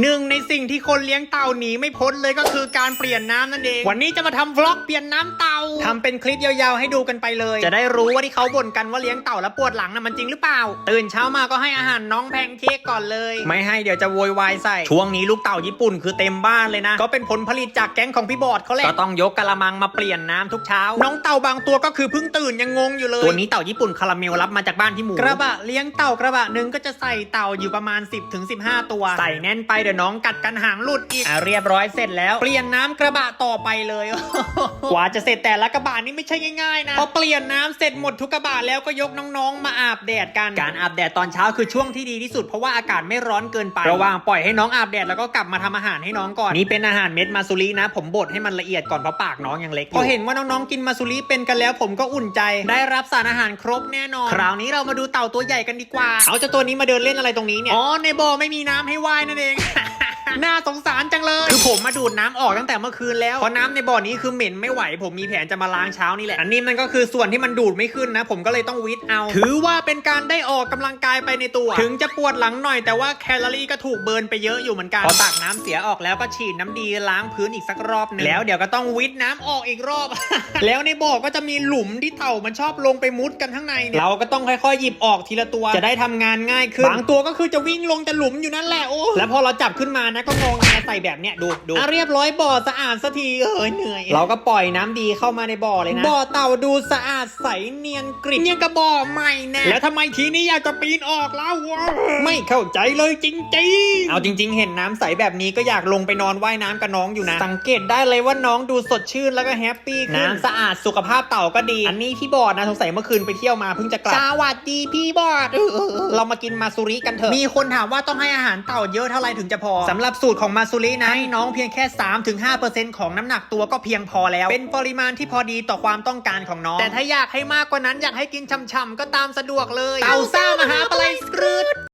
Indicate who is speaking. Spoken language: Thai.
Speaker 1: หนึ่งในสิ่งที่คนเลี้ยงเต่าหนีไม่พ้นเลยก็คือการเปลี่ยนน้ำนั่นเอง วันนี้จะมาทำวล็อกเปลี่ยนน้ำเต่าทำเป็นคลิปยาวๆให้ดูกันไปเลย จะได้รู้ว่าที่เขาบ่นกันว่าเลี้ยงเต่าแล้วปวดหลังน่ะมันจริงหรือเปล่า ตื่นเช้ามาก็ให้อาหารน้องแพนเค้กก่อนเลย ไม่ให้เดี๋ยวจะโวยวายใส่ ช่วงนี้ลูกเต่าญี่ปุ่นคือเต็มบ้านเลยนะ ก็เป็นผลผลิตจากแก๊งของพี่บอดเขาแหละ ก็ต้องยกกระมังมาเปลี่ยนน้ำทุกเช้า น้องเต่าบางตัวก็คือเพิ่งตื่นยังงงอยู่เลย ตัวนี้เต่าญี่ปุ่นคาราเมลรับมาจากบ้านพี่หมู กระบะเลี้ยงเต่ากระบะหนึ่งก็จะใส่เต่าอยู่ประมาณ 10ถึง15 ตัว ใส่แน่นไปเดี๋ยวน้องกัดกันหางหลุดอีกอะเรียบร้อยเสร็จแล้ว เปลี่ยนน้ำกระบะต่อไปเลยกว่าจะเสร็จแต่ละกระบะนี่ไม่ใช่ง่ายๆนะพอเปลี่ยนน้ำเสร็จหมดทุกกระบะแล้วก็ยกน้องๆ มาอาบแดดกันการอาบแดดตอนเช้าคือช่วงที่ดีที่สุดเพราะว่าอากาศไม่ร้อนเกินไประหว่างปล่อยให้น้องอาบแดดแล้วก็กลับมาทำอาหารให้น้องก่อนนี่เป็นอาหารเม็ดมาซูรินะ ผมบดให้มันละเอียดก่อนเพราะปากน้องยังเล็กอยู่พอเห็นว่าน้องๆกินมาซูริเป็นกันแล้วผมก็อุ่นใจ ได้รับสารอาหารครบแน่นอนคราวนี้เรามาดูเต่าตัวใหญ่กันดีกว่าเอาเจ้าตัวนี้มาเดินเล่นอะไรตรงนี้เนี่ยอ๋อในบ่อไม่มีน้ำให้ว่ายนั่นเอง น่าสงสารจังเลย คือผมมาดูดน้ำออกตั้งแต่เมื่อคืนแล้ว เพราะน้ำในบ่อนี้คือเหม็นไม่ไหว ผมมีแผนจะมาล้างเช้านี่แหละ อันนี้มันก็คือส่วนที่มันดูดไม่ขึ้นนะ ผมก็เลยต้องวิทเอา ถือว่าเป็นการได้ออกกำลังกายไปในตัว ถึงจะปวดหลังหน่อยแต่ว่าแคลอรี่ก็ถูกเบิร์นไปเยอะอยู่เหมือนกัน พอตักน้ำเสียออกแล้วก็ฉีดน้ำดีล้างพื้นอีกสักรอบหนึงแล้วเดี๋ยวก็ต้องวิทน้ำออกอีกรอบ แล้วในบ่อก็จะมีหลุมที่เต่ามันชอบลงไปมุดกันข้างในเนี่ยเราก็ต้องค่อยๆหยิบออกทีละตัว จะได้ทำงานง่ายขึ้น บางตัวก็คือจะวิ่งลงจะหลุมอยู่นั่นแหละโอ้แล้วพอเราจับขึ้นมานะก็งงแงใส่แบบเนี้ยดูดูอะเรียบร้อยบ่อสะอาดสักทีเอ้ยเหนื่อย เราก็ปล่อยน้ำดีเข้ามาในบ่อเลยนะบ่อเต่าดูสะอาดใสเนียนกริบเนี่ยงกับบ่อใหม่แน่แล้วทำไมทีนี้อยากจะปีนออกแล้ววะไม่เข้าใจเลยจริงๆ เอาจริง ๆ เห็นน้ำใสแบบนี้ก็อยากลงไปนอนว่ายน้ำกับน้องอยู่นะ สังเกตได้เลยว่าน้องดูสดชื่นแล้วก็แฮปปี้ขึ้นน้ำสะอาดสุขภาพเต่าก็ดี อันนี้พี่บอดนะสงสัยเมื่อคืนไปเที่ยวมาเพิ่งจะกลับสวัสดีพี่บอดเออเออเออเรามากินมาซูริกันเถอะมีคนถามว่าต้องให้อาหารเต่าเยอะเท่าไหร่ถึงจะพอสำหรับสูตรของมาซูรินะให้น้องเพียงแค่ 3-5%ของน้ำหนักตัวก็เพียงพอแล้ว เป็นปริมาณที่พอดีต่อความต้องการของน้อง แต่ถ้าอยากให้มากกว่านั้นอยากให้กินช่ำๆก็ตามสะดวกเลยเต่าซ่ามหาปลายสกรึด